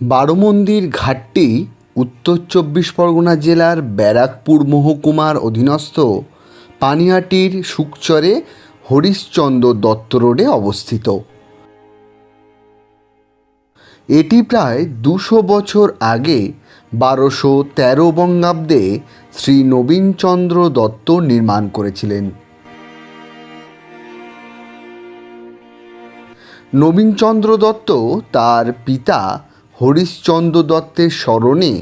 বারোমন্দির ঘাটটি উত্তর চব্বিশ পরগনা জেলার ব্যারাকপুর মহকুমার অধীনস্থ পানিহাটির সুকচরে হরিশ্চন্দ্র দত্ত রোডে অবস্থিত। এটি প্রায় দুশো বছর আগে বারোশো তেরো বঙ্গাব্দে শ্রী নবীনচন্দ্র দত্ত নির্মাণ করেছিলেন। নবীনচন্দ্র দত্ত তার পিতা হরিশ্চন্দ্র দত্তের স্মরণে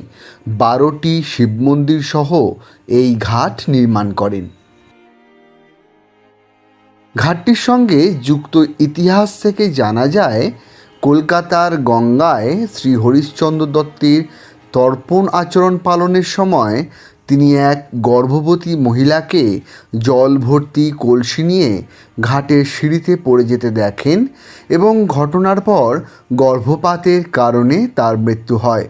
বারোটি শিব মন্দির সহ এই ঘাট নির্মাণ করেন। ঘাটটির সঙ্গে যুক্ত ইতিহাস থেকে জানা যায়, কলকাতার গঙ্গায় শ্রী হরিশ্চন্দ্র দত্তের তর্পণ আচরণ পালনের সময় তিনি এক গর্ভবতী মহিলাকে জল ভর্তি কলসি নিয়ে ঘাটের সিঁড়িতে পড়ে যেতে দেখেন এবং ঘটনার পর গর্ভপাতের কারণে তার মৃত্যু হয়।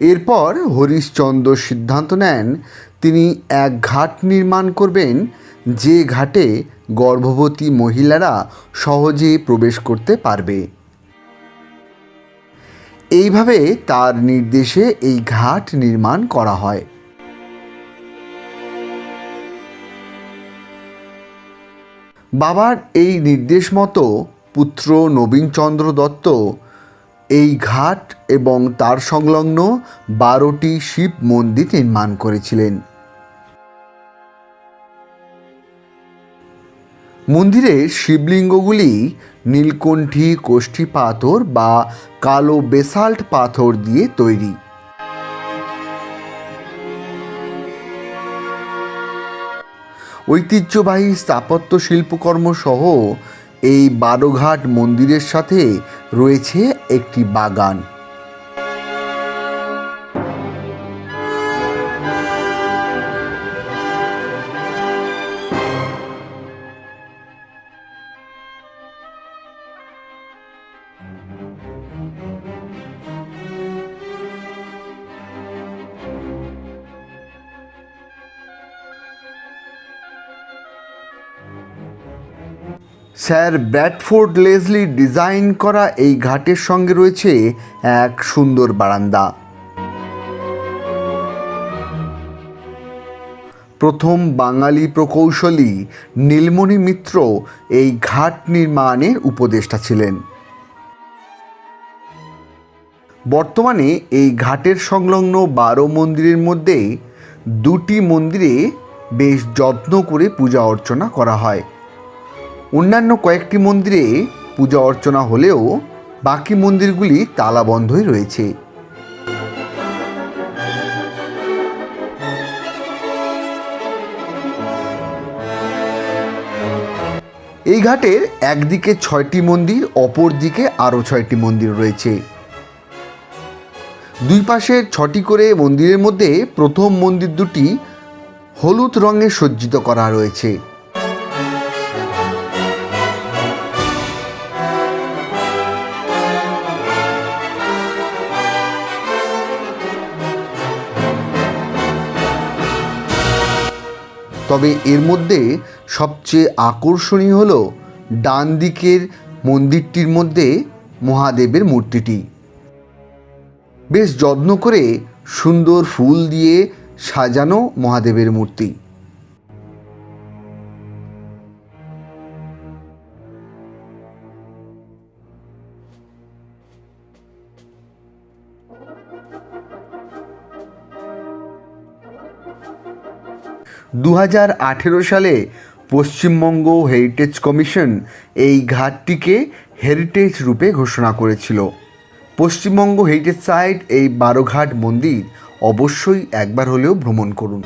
এরপর হরিশ্চন্দ্র সিদ্ধান্ত নেন তিনি এক ঘাট নির্মাণ করবেন, যে ঘাটে গর্ভবতী মহিলারা সহজে প্রবেশ করতে পারবে। এইভাবে তার নির্দেশে এই ঘাট নির্মাণ করা হয়। বাবার এই নির্দেশ মতো পুত্র নবীনচন্দ্র দত্ত এই ঘাট এবং তার সংলগ্ন বারোটি শিব মন্দির নির্মাণ করেছিলেন। মন্দিরের শিবলিঙ্গগুলি নীলকণ্ঠী, কোষ্ঠী পাথর বা কালো বেসাল্ট পাথর দিয়ে তৈরি। ঐতিহ্যবাহী স্থাপত্য শিল্পকর্ম সহ এই বারোঘাট মন্দিরের সাথে রয়েছে একটি বাগান। স্যার ব্র্যাডফোর্ড লেজলি ডিজাইন করা এই ঘাটের সঙ্গে রয়েছে এক সুন্দর বারান্দা। প্রথম বাঙালি প্রকৌশলী নীলমণি মিত্র এই ঘাট নির্মাণের উপদেষ্টা ছিলেন। বর্তমানে এই ঘাটের সংলগ্ন বারো মন্দিরের মধ্যে দুটি মন্দিরে বেশ যত্ন করে পূজা অর্চনা করা হয়। অন্যান্য কয়েকটি মন্দিরে পূজা অর্চনা হলেও বাকি মন্দিরগুলি তালাবন্ধই রয়েছে। এই ঘাটের একদিকে ছয়টি মন্দির অপর দিকে আরও ছয়টি মন্দির রয়েছে। দুই পাশের ছটি করে মন্দিরের মধ্যে প্রথম মন্দির দুটি হলুদ রঙে সজ্জিত করা রয়েছে। তবে এর মধ্যে সবচেয়ে আকর্ষণীয় হল ডান দিকের মন্দিরটির মধ্যে মহাদেবের মূর্তিটি। বেশ যত্ন করে সুন্দর ফুল দিয়ে সাজানো মহাদেবের মূর্তি। দু হাজার আঠেরো সালে পশ্চিমবঙ্গ হেরিটেজ কমিশন এই ঘাটটিকে হেরিটেজ রূপে ঘোষণা করেছিল। পশ্চিমবঙ্গ হেরিটেজ সাইট এই বারোঘাট মন্দির অবশ্যই একবার হলেও ভ্রমণ করুন।